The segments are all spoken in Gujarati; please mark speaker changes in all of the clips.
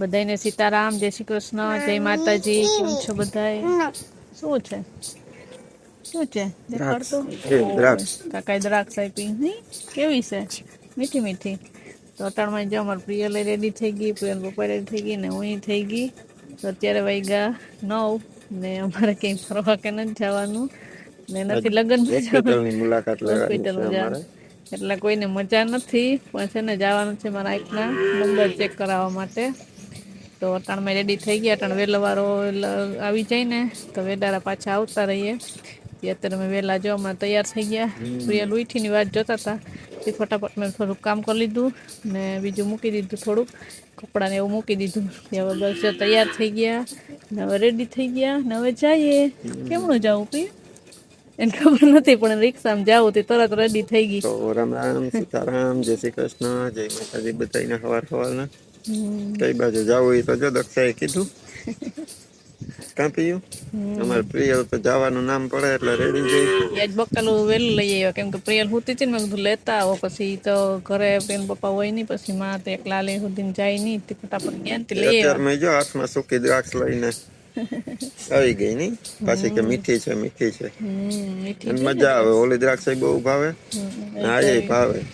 Speaker 1: બધાને સીતારામ જય શ્રી કૃષ્ણ જય માતાજી કેમ છો બધાય? શું છે? શું છે?
Speaker 2: કાકા દ્રાક્ષ.
Speaker 1: આપી. નહીં કેવી છે? મીઠી મીઠી. તો અટાણમાં જો પ્રિય પ્રિયલ રેડી થઈ ગઈ પ્રિયલ પપ્પા રેડી થઈ ગઈ ને હું થઈ ગઈ. તો અત્યારે વાગ્યા નવ ને અમારે ક્યાંય ફરવા કે નથી જવાનું. ને નથી લગ્ન
Speaker 2: હોસ્પિટલની મુલાકાત લેવાની છે
Speaker 1: હોસ્પિટલ એટલે કોઈને મજા નથી પણ છે ને જવાનું છે મારા આંખના નંબર ચેક કરાવવા માટે. તો અટાણમાં રેડી થઈ ગયા. અટાણ વેલવારો આવી જાય ને તો વેડારા પાછા આવતા રહીએ. અત્યારે અમે વહેલા જો હમણાં તૈયાર થઈ ગયા. પ્રિયા ઉઠીની વાત જોતા હતા. તે ફટાફટ મેં થોડુંક કામ કરી લીધું ને બીજું મૂકી દીધું થોડુંક. કપડાને એવું મૂકી દીધું. હવે બસ જો તૈયાર થઈ ગયા ને હવે રેડી થઈ ગયા ને હવે જઈએ. કેમનું જવું પ્રિય એને ખબર નથી, પણ રિક્ષામાં જાવું તે તરત રેડી થઈ ગઈ.
Speaker 2: રામ રામ, સીતારામ, જય શ્રી કૃષ્ણ, જય માતાજી બધાને હવાર હવારના. કઈ બાજુ જવું એ તો જો દક્ષાએ કીધું. કાં પીયું? અમારે પ્રિયલ તો જવાનું નામ પડે એટલે રેડી જઈ
Speaker 1: આજ જ વહેલું લઈ આવ્યા. કેમ કે પ્રિયલ હુતી હતી ને મેં કીધું લેતા આવો. પછી તો ઘરે બેન પપ્પા હોય નહીં પછી માં તો એકલા લઈ સુધી જાય નહીં. તે ફટાફટ ગયા લઈ
Speaker 2: અત્યારે મેં જો હાથમાં સૂકી દ્રાક્ષ લઈને આવી ગઈ ની પાછી કે મીઠી છે મીઠી છે. મજા આવે. ઓલી દ્રાક્ષ બહુ ભાવે. આજે ભાવે.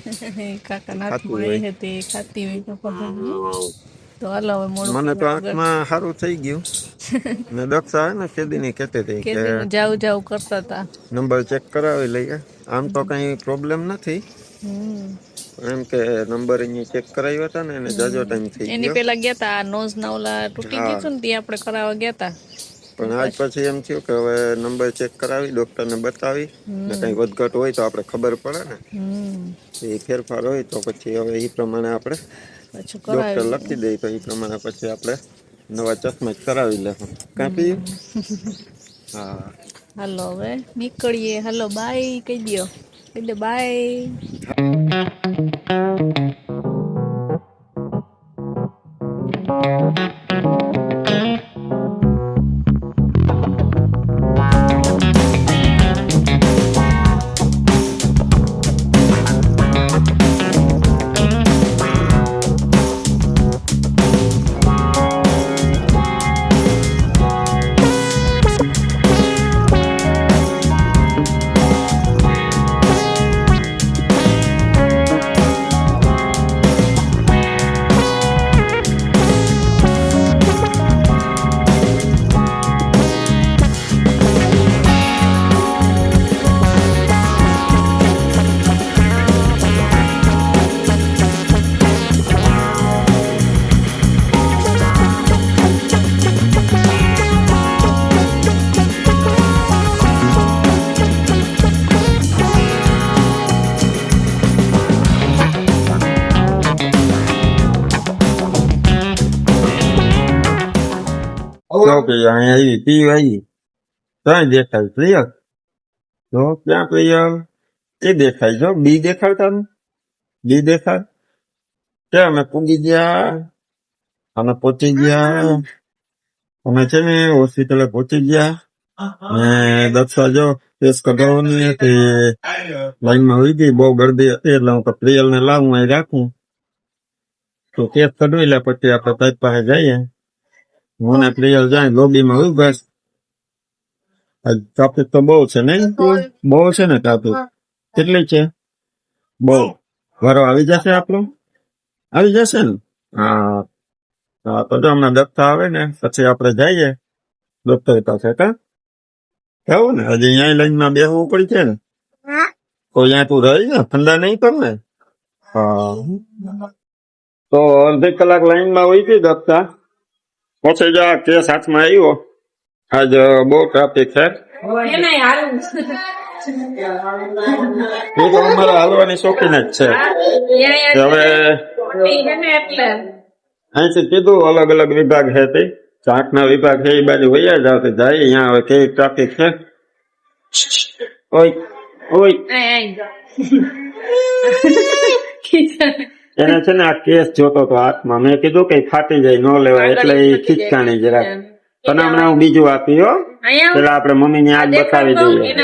Speaker 2: મને તો આંખમાં સારું થઈ ગયું. ને દક્ષા આવે ને ખેદીની કેતી હતી
Speaker 1: કે જાવ જાવ કરતા હતા
Speaker 2: નંબર ચેક કરાવી લઈએ. આમ તો કઈ પ્રોબ્લેમ નથી. એમ કે નંબર અહીંયા ચેક કરાવ્યા હતા ને એને જાજો ટાઈમ થઈ
Speaker 1: એની
Speaker 2: ગયો.
Speaker 1: પેલા ગયા તા નોઝ ના ઓલા તૂટી ગયું હતું ને ત્યાં આપણે કરાવવા ગયા તા.
Speaker 2: પણ આજ પછી એમ થયું કે હવે નંબર ચેક કરાવી ડોક્ટરને બતાવી. ને કઈ વધઘટ હોય તો આપણે ખબર પડે ને.
Speaker 1: હમ.
Speaker 2: એ ફેરફાર હોય તો પછી હવે એ પ્રમાણે આપણે
Speaker 1: પાછું
Speaker 2: ડોક્ટર
Speaker 1: કરાવી
Speaker 2: લખી દે તો એ પ્રમાણે પછી આપણે નવા ચશ્મા જ કરાવી લેવું કાપી હા.
Speaker 1: હાલો હવે નીકળીએ. હાલો બાય કહી દો કહી દો બાય
Speaker 2: તો કે અહીંયા આવી પી આવી ક્યાં દેખાય પ્રિયલ તો ક્યાં પ્રિયલ એ દેખાય જો બી દેખાય ને બી દેખાડ ત્યાં અમે પૂગી ગયા અમે પહોંચી ગયા અમે છે ને હોસ્પિટલે પહોંચી ગયા ને દક્ષા જો ટેસ્ટ કઢાવવાની હતી લાઈનમાં હોઈ ગઈ બહુ ગરદી હતી એટલે હું પ્રિયલ ને લાવું અહીં રાખું તો કેસ કઢવી લે પછી આપણે તારી પાસે જઈએ હું ને પ્રિયલ જાય લોબીમાં હોય બસ ટ્રાફિક તો બહુ છે નહીં બહુ છે ને ટ્રાફિક કેટલી છે? બહુ. વારો આવી જશે આપણો? આવી જશે ને? હા. તો જો હમણાં દત્તા આવે ને પછી આપણે જઈએ. ડોક્ટર પાસે કા? કેવું ને હજી અહીંયા લાઈનમાં બેસવું પડી છે ને. તો અહીંયા તું રહી ને ઠંડા નહીં કર ને હા. તો અડધી કલાક લાઈનમાં હોય છે દત્તા પછી જા કે કેસ હાથમાં આવ્યો આજ બહુ ટ્રાફિક છે અમારા હાલવાની શોખીન જ છે હવે અહીંથી કીધું અલગ અલગ વિભાગ છે તે ચાકના વિભાગ છે એ બાજુ વૈયા જાવ તો જાય અહીંયા હવે કેવી ટ્રાફિક છે ઓય ઓય એને છે ને આ કેસ જોતો તો હાથમાં. મેં કીધું કે ફાટી જાય ન લેવાય એટલે એ ખીચકાણી જરાક. તને હમણાં હું બીજું આપી હો. પેલા આપણે મમ્મી ને આગ બતાવી દઈએ.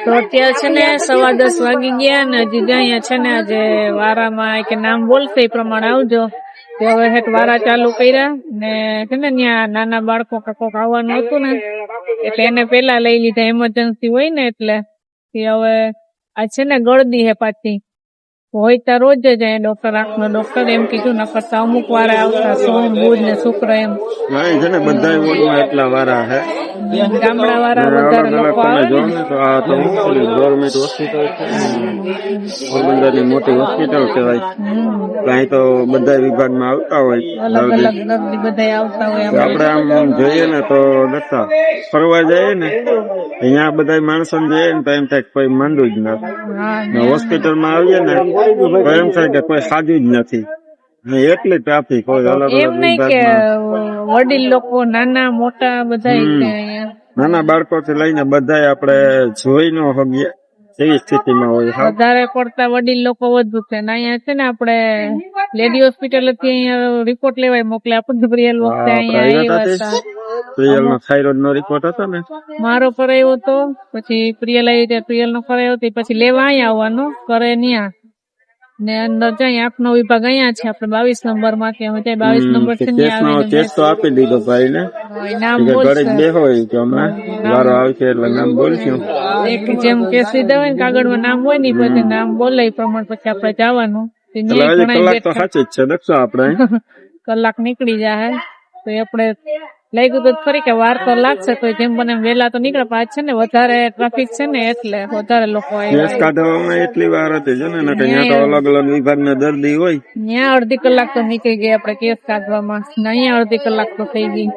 Speaker 1: હાલવું અત્યારે છે ને સવા દસ વાગી ગયા ને હજી અહીંયા છે ને આજે વારામાં કે નામ બોલશે એ પ્રમાણે આવજો. તો હવે હેઠ વારા ચાલુ કર્યા ને છે ને ત્યાં નાના બાળકો કે કોક આવવાનું હતું ને, એટલે એને પેલા લઈ લીધા ઇમરજન્સી હોય ને એટલે તે હવે આ છે ને ગળદી હે પાછી. હોય ત્યાં રોજ જ અહીંયા ડોક્ટર આંખનો ડોક્ટર એમ કીધું ન કરતા અમુક વાર આવતા સોમ બુધ ને શુક્ર એમ.
Speaker 2: છે ને બધા વોર્ડમાં એટલા વારા હે.
Speaker 1: ગામડા વાળા વધારે લોકો આવે
Speaker 2: ને. તો આ તો ગવર્મેન્ટ હોસ્પિટલ છે પોરબંદરની મોટી હોસ્પિટલ કહેવાય. તો અહીં તો બધા વિભાગમાં આવતા હોય.
Speaker 1: અલગ અલગ દર્દી બધા આવતા હોય
Speaker 2: તો આપણે આમ જોઈએ ને તો દત્તા ફરવા જઈએ ને અહીંયા બધા માણસો જઈએ ને તો એમ થાય કોઈ માંડું જ ના. હોસ્પિટલમાં હોસ્પિટલમાં આવીએ ને તો એમ થાય કે કોઈ સાજું જ નથી. એટલે ટ્રાફિક હોય અલગ
Speaker 1: એમ નહીં કે વડીલ લોકો નાના મોટા બધા
Speaker 2: નાના
Speaker 1: બાળકો
Speaker 2: નાના બાળકોથી લઈને બધા આપણે જોઈ નો હગીએ એવી સ્થિતિમાં હોય
Speaker 1: વધારે પડતા વડીલ લોકો વધુ છે. ને અહીંયા છે ને આપણે લેડી હોસ્પિટલથી અહીંયા રિપોર્ટ લેવાય મોકલે. આપણે પ્રિયલ વખતે અહીંયા
Speaker 2: પ્રિયલ નો થાઇરોઇડ નો રિપોર્ટ હતો ને.
Speaker 1: મારો કરાયો હતો પછી પ્રિયલ આવી પ્રિયલ નો કરાયો હતો પછી લેવા અહીંયા આવવાનો કરે ત્યાં ને અંદર જાય આંખનો વિભાગ અહીંયા છે આપણે બાવીસ નંબરમાં કે અમે ત્યાં બાવીસ નંબર છે
Speaker 2: કેસ તો આપી દીધો ભાઈ ને ઘરે જ બેહો કે હમણાં વારો આવશે એટલે નામ બોલશું.
Speaker 1: એક જેમ કેસ લીધા હોય ને કાગળમાં નામ હોય ને પછી નામ બોલે પ્રમાણે પછી આપણે જવાનું.
Speaker 2: કલાક તો સાચી જ છે દક્ષો આપણે.
Speaker 1: કલાક નીકળી જાય તો આપણે લાગ્યું તો ખરી કે વાર તો લાગશે તો જેમ બને વેલા તો નીકળે પણ છે ને વધારે ટ્રાફિક છે ને એટલે વધારે લોકો
Speaker 2: કેસ કાઢવામાં એટલી વાર હતી છે ને ત્યાં તો અલગ અલગ વિભાગના દર્દી હોય.
Speaker 1: ત્યાં અડધી કલાક તો નીકળી ગઈ આપણે કેસ કાઢવામાં. અહીંયા અડધી કલાક તો થઈ ગઈ.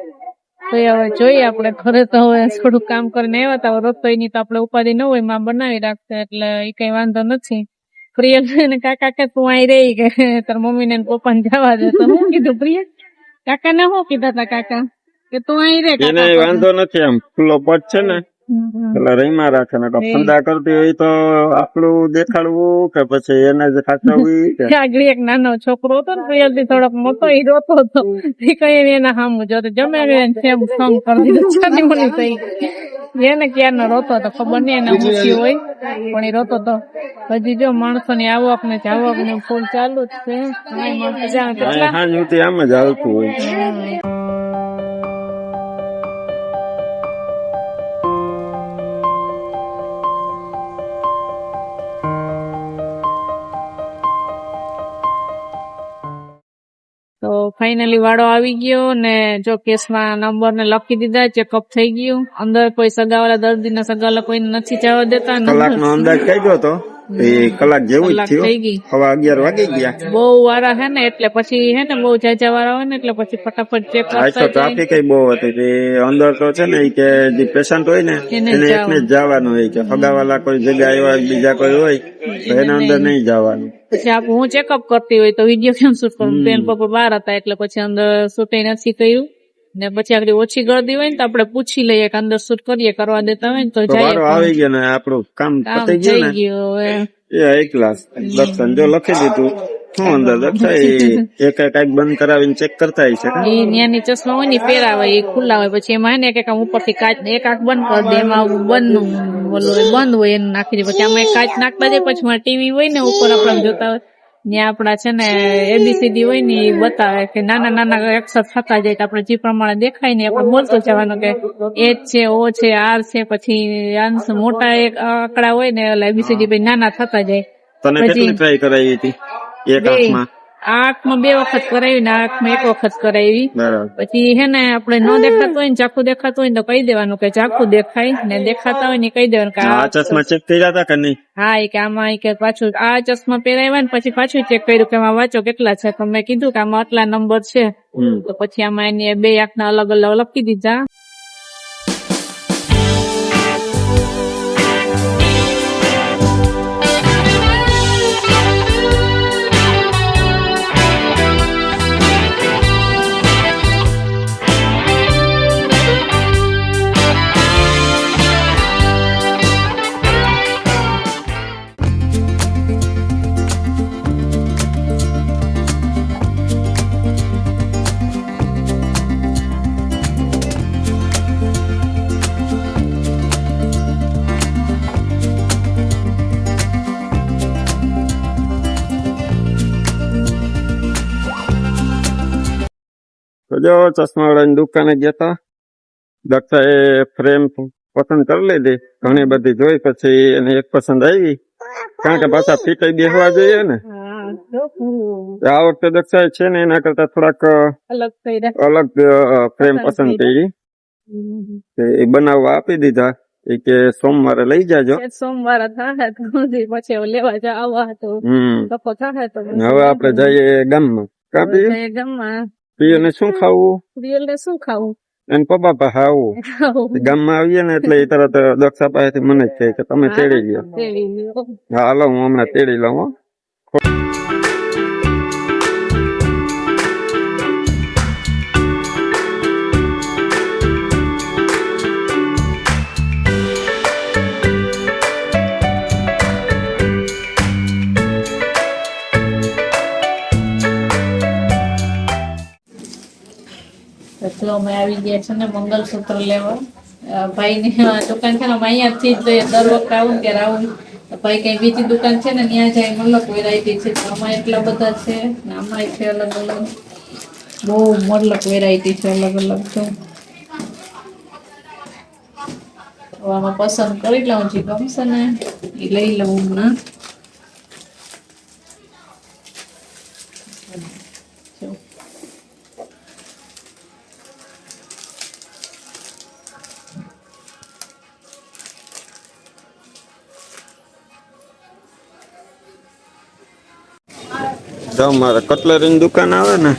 Speaker 1: તો હવે જોઈએ આપણે ઘરે તો હવે થોડું કામ કરીને આવ્યા હતા હવે રોજ તો આપણે ઉપાધિ ન હોયમાં બનાવી રાખશે એટલે એ કઈ વાંધો નથી. પ્રિયા ને કાકા કે તું અહીં રહી કે તાર મમ્મી ને પપ્પા ને જવા દે. તો હું કીધું પ્રિયા કાકા ને શું કીધા તા કાકા? કે તું અહીં રે
Speaker 2: એને વાંધો નથી આમ ખુલ્લો પટ છે ને. એટલે રહીમાં રાખે ને ફંદા કરતી હોય તો આપણું દેખાડવું કે પછી એને જ ખાચવવી
Speaker 1: આગળ એક નાનો છોકરો હતો ને પ્રિયલથી થોડોક મોટો ઈ રોતો હતો. એ કઈ એને સામું જોતો જમે સેમ સોંગ કરી દીધું. છાની મની થઈ ગઈ. એને ક્યારનો રોતો હતો ખબર નહીં એને ઊંચી હોય પણ એ રોતો હતો. હજી જો માણસો ની આવક ને જાવક ને ફૂલ ચાલુ જ છે.
Speaker 2: આમ જ આવતું હોય.
Speaker 1: ફાઇનલી વાળો આવી ગયો ને જો કેસમાં નંબર ને લખી દીધા ચેકઅપ થઈ ગયું. અંદર કોઈ સગાવાળા દર્દી ને સગાવાલા કોઈ નથી જવા દેતા.
Speaker 2: કલાક નો અંદાજ કાઢ્યો તો એ કલાક જેવું જ થયું.
Speaker 1: થઈ
Speaker 2: અગિયાર વાગી ગયા.
Speaker 1: બહુ વાળા હે ને એટલે પછી હે ને બહુ જાજા વાળા હોય ને એટલે પછી ફટાફટ ચેક
Speaker 2: આજ તો ટ્રાફિક બહુ હતી. તે અંદર તો છે ને કે જે પેશન્ટ હોય ને
Speaker 1: એને
Speaker 2: એકને જ જવાનું હોય. કે ફગાવાલા કોઈ જગ્યા એવા બીજા કોઈ હોય તો એના અંદર નહીં. જવાનું.
Speaker 1: પછી આપ હું ચેકઅપ કરતી હોય તો વીડિયો કેમ શૂટ કરું? બેન પપ્પા બહાર હતા એટલે પછી અંદર શૂટિંગ નથી કર્યું. ને પછી આગળ ઓછી ગળદી હોય ને તો આપણે પૂછી લઈએ કે અંદર શૂટ કરીએ કરવા દેતા હોય ને તો
Speaker 2: તો આવી ગયો ને આપણું કામ પતી ગયું ને. એ ક્લાસ દર્શન જો લખી દીધું. શું અંદર દર્શાય એક કંઈક બંધ કરાવીને ચેક કરતા હોય છે
Speaker 1: એ ન્યાની ચશ્મા હોય ને પહેરા હોય એ ખુલ્લા હોય. પછી એમાં ને એક આમ ઉપરથી કાચ એક આંખ બંધ કરી દે એમાં બંધ ઓલું બંધ હોય એને નાખી દે. પછી આમાં કાચ નાખતા જાય પછી ટીવી હોય ને ઉપર આપણે જોતા હોય. ત્યાં આપડા છે ને એબીસીડી હોય ને એ બતાવે કે નાના નાના અક્ષર થતા જાય તો આપણે જે પ્રમાણે દેખાય ને આપણે બોલતો જવાનું કે એચ છે ઓ છે આર છે પછી અંશ મોટા એક આંકડા હોય ને એટલે એબીસીડી પછી નાના થતા જાય.
Speaker 2: તને કેટલી ટ્રાય કરાવી હતી? એક આંખમાં?
Speaker 1: આંખમાં બે વખત કરાવી ને આંખ આંખમાં એક વખત કરાવી. પછી હે ને આપણે ન દેખાતું હોય ને ચાકુ દેખાતું હોય ને તો કહી દેવાનું કે ચાખું દેખાય ને દેખાતા હોય ને કહી દેવાનું કે
Speaker 2: આ
Speaker 1: આ
Speaker 2: ચશ્મા ચેક થઈ જતા કે નહીં?
Speaker 1: હા એ કે આમાં કે પાછું આ ચશ્મા પહેરાવ્યા ને પછી પાછું ચેક કર્યું કે આમાં વાંચો કેટલા છે. તો મેં કીધું કે આમાં આટલા નંબર છે. તો પછી આમાં એની બે આંખના અલગ અલગ લખી દીધા.
Speaker 2: જો ચશ્મા વાળાની દુકાને ગયા દક્ષા દક્ષાએ ફ્રેમ પસંદ કરી લીધી. ઘણી બધી જોઈ પછી એને એક પસંદ આવી. કારણ કે પાછા ફીટાઈ બેસવા જોઈએ ને. આ વખતે દક્ષાએ છે ને એના કરતા થોડાક
Speaker 1: અલગ
Speaker 2: ફ્રેમ પસંદ કરી. એ બનાવવા આપી દીધા. એ કે સોમવારે લઈ જાજો.
Speaker 1: સોમવારે તો પછી લેવા જાવ તો
Speaker 2: હવે આપણે જઈએ ગામમાં. કાપી
Speaker 1: જઈએ
Speaker 2: ને શું ખાવું?
Speaker 1: રિયલ ને શું ખાવું?
Speaker 2: એને પપ્પા પાસે આવું.
Speaker 1: ખાવું.
Speaker 2: ગામમાં આવીએ ને એટલે એ તરત દક્ષા પાસેથી મને જ કહે કે તમે તેડી હા હાલો હું હમણાં તેડી લઉં
Speaker 1: અમે આવી ગયા છે ને મંગલસૂત્ર લેવા. ભાઈ ની દુકાન છે ને અમે અહીંયા થી જ લઈએ દર વખતે આવું ત્યારે આવું. ભાઈ કઈ બીજી દુકાન છે ને, ત્યાં જાય મતલબ વેરાયટી છે. આમાં એટલા બધા છે ને આમાં છે અલગ અલગ. બહુ મતલબ વેરાયટી છે અલગ અલગ તો આમાં પસંદ કરી લઉં જે ગમશે ને? એ લઈ લઉં હમણાં. જો
Speaker 2: મારે કટલરીની દુકાન આવે ને.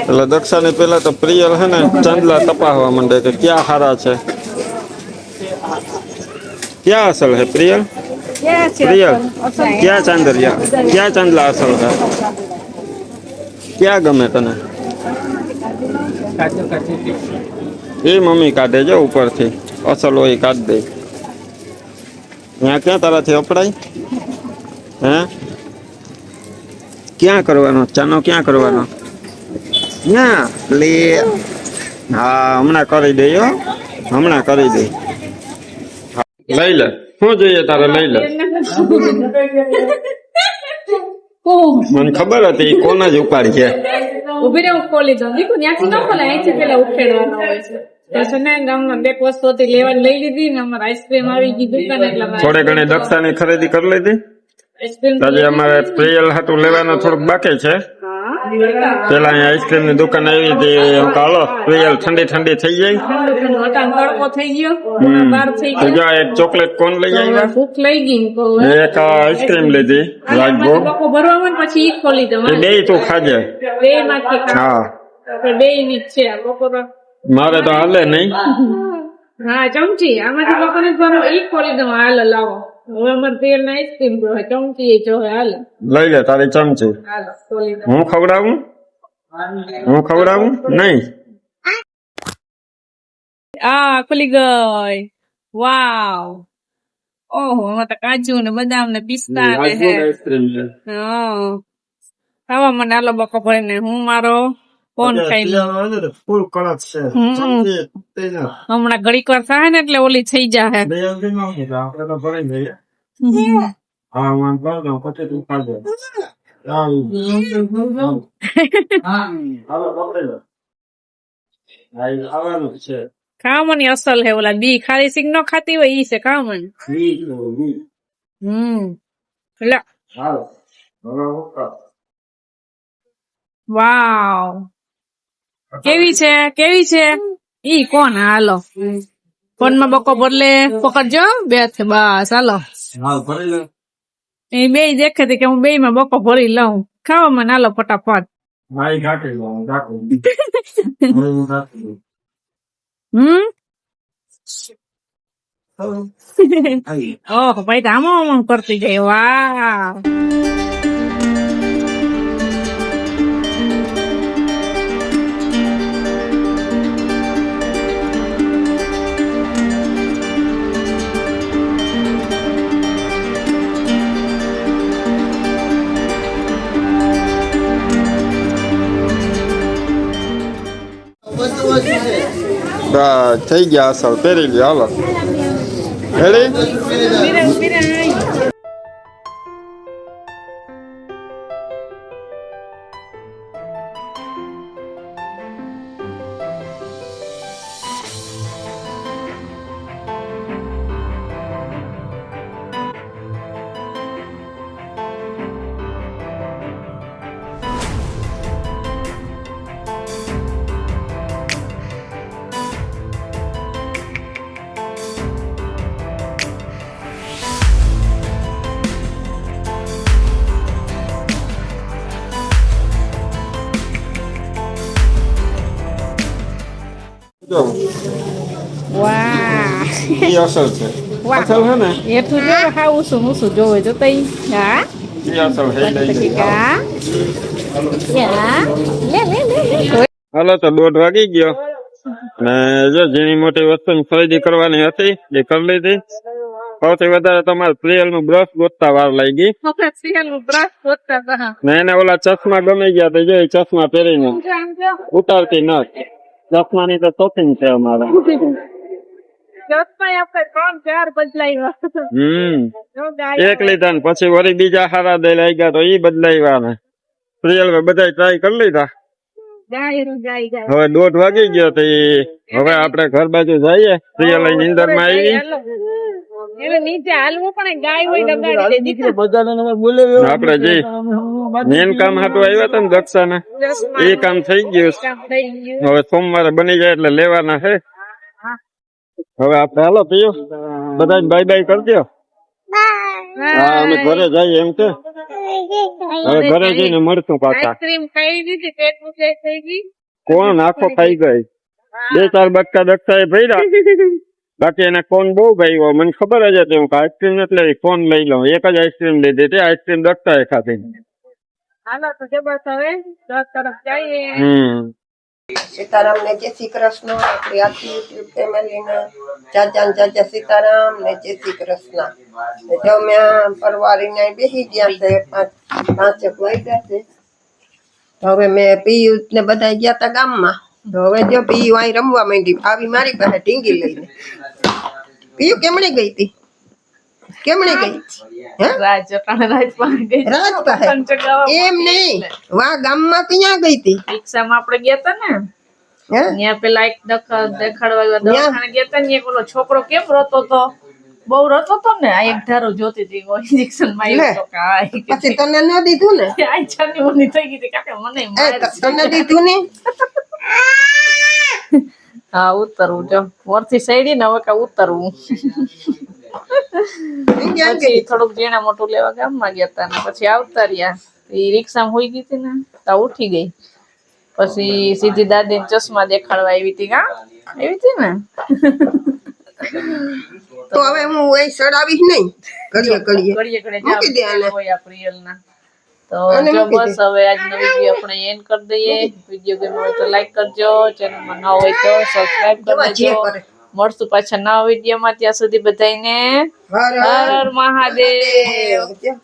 Speaker 2: એટલે દક્ષાને પેલા તો પ્રિયલ છે ને, ચાંદલા તપાવવા માંડે કે ક્યાં હારા છે? ક્યાં અસલ હે પ્રિયલ પ્રિયલ ક્યાં ચાંદરિયા? ક્યાં ચાંદલા અસલ હે ક્યાં ગમે તને? એ મમ્મી કાઢે જો ઉપરથી. અસલ હોય કાઢ દે. ત્યાં ક્યાં તારાથી અપડાય? હે? ક્યાં કરવાનો? ચાનો ક્યાં કરવાનો? ના લે હા હમણાં કરી દે હો. હમણાં કરી દે. લઈ લે શું જોઈએ તારે લઈ લે મને ખબર હતી કોના જ ઉપાડી છે.
Speaker 1: ઊભી રે હું ખોલી દઉં. દીકુ ત્યાંથી ન ખોલે અહીંથી પેલા ઉખેડવાનો હોય છે. તો છે ને ગામમાં એક વસ્તુ હતી લેવાની લઈ લીધી અમારે આઈસ્ક્રીમ આવી ગઈ દુકાન એટલે
Speaker 2: થોડે ઘણી દક્ષાની ખરીદી કરી લીધી? આજે અમારે પ્રિયલ હતું લેવાનું થોડુંક બાકી છે. પેલા અહીંયા આઈસ્ક્રીમની દુકાન આવી હતી એમ કાલો પ્રિયલ ઠંડી ઠંડી થઈ જાય એક ચોકલેટ કોણ લઈ આવ્યા?
Speaker 1: ભૂખ લઈ ગઈ
Speaker 2: એક આઈસ્ક્રીમ લીધી રાજભોગ
Speaker 1: પછી ખોલી
Speaker 2: દે બે તું ખાજે.
Speaker 1: બે
Speaker 2: હા.
Speaker 1: બે ની છે
Speaker 2: મારે તો હાલે નહીં.
Speaker 1: હા ચમચી આમાંથી લોકોને ઈ ખોલી દઉં હાલ લાવો. હવે અમારે તેલ ને આઈસ્ક્રીમ ચમચી હાલ.
Speaker 2: લઈ લે તારી ચમચી.
Speaker 1: હાલો ખોલી દઉં.
Speaker 2: હું ખવડાવું? હું ખવડાવું? નહીં.
Speaker 1: આ ખુલી ગઈ. વાવ. ઓહો એમાં તો કાજુ ને બદામ ને પિસ્તા આવે હે. હા. ખાવા મને આલો બકો ભરીને હું મારો? ફોન ખાઈ
Speaker 2: ફૂલ કળશ છે.
Speaker 1: હમણાં ઘડીક વાર થાય ને એટલે ઓલી થઈ જાહે.
Speaker 2: આપણે તો જઈએ. હા ભર દઉં પછી ખાજે
Speaker 1: અસલ હે ઓલા બી ખાલી સિંગ નો ખાતી હોય ઈ છે
Speaker 2: વી.
Speaker 1: હમ. લે
Speaker 2: હાલો. હવે હું કર.
Speaker 1: વાવ. કેવી છે? કેવી છે? ઈ કોણ? હાલો. ફોનમાં બકો બદલે પકડજો બે છે બસ. હાલો. એ બે દેખે કે હું બે માં બકો ભરી લઉં. ખાવા મને. હાલો ફટાફટ. હમ? ઓહ ભાઈ તો આમ આમ કરતી જાય. વાહ.
Speaker 2: થઈ ગયા અસલ પહેરી લ્યો હાલો. રેડી
Speaker 1: વાહ.
Speaker 2: છે. ને?
Speaker 1: જો હા ઉસું ઉસું જોવે જો તઈ? હા?
Speaker 2: ઈ અસલ છે લઈ
Speaker 1: પછી
Speaker 2: લઈએ.
Speaker 1: કા? યા? લે લે લે લે.
Speaker 2: હાલો તો દોઢ વાગી ગયો. ને જો જેની મોટી વસ્તુ ખરીદી કરવાની હતી એ કરી લીધી. સૌથી વધારે તમારે પ્રિયલનું બ્રશ ગોતતા વાર
Speaker 1: બ્રશ ગોતતા
Speaker 2: ને એને ઓલા ચશ્મા ગમી ગયા તો જો ચશ્મા પહેરીને ઉતારતી નથી ચશ્માની તો શોપિંગ છે અમારે. એક લીધા ને પછી વળી બીજા હારા દઈ લઈ ગયા તો ઈ બદલાવ્યા ને. પ્રિયલ બધા ટ્રાય કરી લીધા? હવે દોઢ વાગી ગયો તો હવે આપણે ઘર બાજુ જઈએ પ્રિયલ નીંદરમાં આવી
Speaker 1: એટલે નીચે હાલવું પણ ગાય હોય દગાડી દે દીકરા
Speaker 2: આપણે જે મેન કામ હાટું આવ્યા હતા ને દક્ષાના એ કામ થઈ ગયું.
Speaker 1: કામ થઈ ગયું.
Speaker 2: હવે સોમવારે બની જાય એટલે લેવાના છે. હવે આપણે હાલો પીયો બધા બાય બાય કરજો હા અમે ઘરે જઈએ એમ છે હવે ઘરે જઈને મળશું પાછા.
Speaker 1: આઈસ્ક્રીમ ખાઈ દીધી પેટ મુજાઈ થઈ ગઈ.
Speaker 2: કોણ? આખો ખાઈ ગઈ. બે ચાર બટકા દક્ષાએ એ ભર્યા. બાકી એને કોન બહુ ભાઈ મને ખબર જ હતી. હું આઈસ્ક્રીમ એટલે કોન લઈ લઉં. એક જ આઈસ્ક્રીમ લીધી હતી આઈસ્ક્રીમ દક્ષા એ ખાધી.
Speaker 1: હાલો તો જબરદસ્ત હવે. દસ તરફ જઈએ.
Speaker 2: હમ.
Speaker 3: સીતારામ ને જય શ્રી કૃષ્ણ, આપણી આખી યુટ્યુબ ફેમિલીને જાજા ને સીતારામ ને જય શ્રી કૃષ્ણ. જો મેં પરવારીને બેસી ગયા છે, પાંચ પાંચેક વાગ્યા છે. હવે મેં પીયુ ને બધા ગયા તા ગામમાં. તો હવે જો પીયુ અહીં રમવા માંડી આવી મારી પાસે ઢીંગી લઈને. પીયુ કેમણે ગઈ હતી કેમણે ગઈ? હે?
Speaker 1: રાજ અટાણે રાજ પાસે ગઈ.
Speaker 3: રાજ પાસે
Speaker 1: પંચગાવા
Speaker 3: એમ નહીં. વા ગામમાં ક્યાં ગઈ હતી
Speaker 1: રિક્ષામાં આપણે ગયા તા ને. ત્યાં પેલા એક દખ- દેખાડવા દવાખાને ગયા હતા ને એક છોકરો કેમ રોતો તો? બહુ રોતો તો ને? આ એક ધારો જોતી હતી ઇન્જેક્શનમાં
Speaker 3: લે.
Speaker 1: આવ્યો તો કે આ એક-
Speaker 3: પછી તને ન દીધું ને?
Speaker 1: આ છાની મોની થઈ ગઈ હતી કાકા મને
Speaker 3: તને દીધું ને
Speaker 1: હા ઉતરવું જો. વરથી સૈડી ને હવે કા ઉતરવું. પછી થોડુંક ઝીણા મોટું લેવા ગામમાં ગયા હતા ને પછી આવતા રહ્યા. એ રિક્ષામાં હોઈ ગઈ હતી ને તો ઉઠી ગઈ. પછી સીધી દાદી ચશ્મા દેખાડવા આવી હતી કા એવી હતી ને?
Speaker 3: તો હવે હું એ સડાવીશ નહીં. કરીએ કરીએ
Speaker 1: ઘડીએ કરીએ
Speaker 3: મૂકી દે આને.
Speaker 1: હોય આ પ્રિયલના. તો જો બસ હવે આજનો વીડિયો આપણે એન્ડ કરી દઈએ. વીડિયો ગમ્યો હોય તો લાઈક કરજો. ચેનલમાં ન હોય તો સબસ્ક્રાઇબ
Speaker 3: જોવા
Speaker 1: કરી
Speaker 3: જે
Speaker 1: દેજો.
Speaker 3: કરે.
Speaker 1: મળશું પાછા નવા વિડીયોમાં. ત્યાં સુધી બધાને
Speaker 3: હર
Speaker 1: હર મહાદેવ.